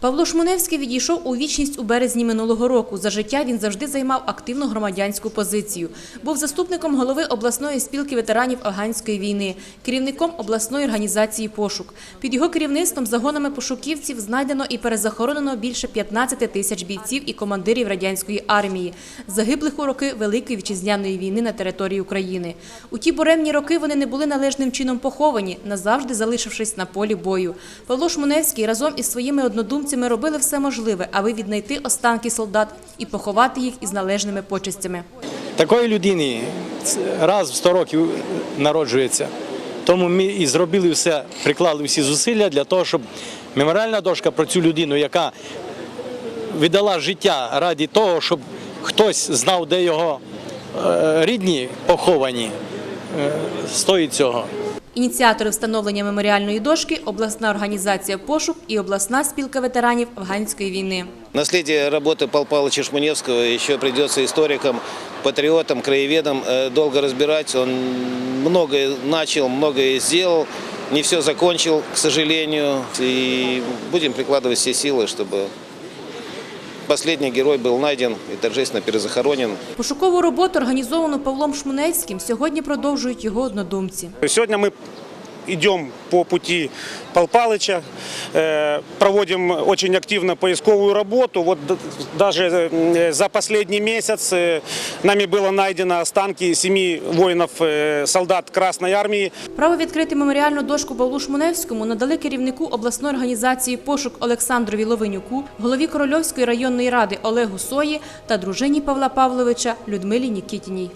Павло Шмуневський відійшов у вічність у березні минулого року. За життя він завжди займав активну громадянську позицію. Був заступником голови обласної спілки ветеранів афганської війни, керівником обласної організації «Пошук». Під його керівництвом загонами пошуківців знайдено і перезахоронено більше 15 тисяч бійців і командирів радянської армії, загиблих у роки Великої вітчизняної війни на території України. У ті буремні роки вони не були належним чином поховані, назавжди залишившись на полі бою. Павло Шмуневський разом із своїми однодумцями робили все можливе, аби віднайти останки солдат і поховати їх із належними почестями. Такої людини раз в 100 років народжується. Тому ми і зробили все, приклали всі зусилля для того, щоб меморіальна дошка про цю людину, яка віддала життя раді того, щоб хтось знав, де його е, рідні поховані, е, стоїть цього. Ініціатори встановлення меморіальної дошки – обласна організація «Пошук» і обласна спілка ветеранів афганської війни. Наследие работы Павла Павловича Шмуневского еще придется историкам, патриотам, краеведам э, долго разбирать. Он многое начал, многое сделал, не все закончил, к сожалению. И будем прикладывать все силы, чтобы последний герой был найден и торжественно перезахоронен. Пошукову роботу, організовану Павлом Шмунецьким, сьогодні продовжують його однодумці. Сегодня мы идем по пути Пал Палыча, э, проводим очень активно поисковую работу. Вот д- даже э, за последний месяц э, нами было найдено останки семи воинов, э, солдат Красной Армии. Право відкрити меморіальну дошку Павлу Шмуневському надали керівнику обласної організації «Пошук» Олександрові Ловенюку, голові Корольовської районної ради Олегу Сої та дружині Павла Павловича Людмилі Нікітіній.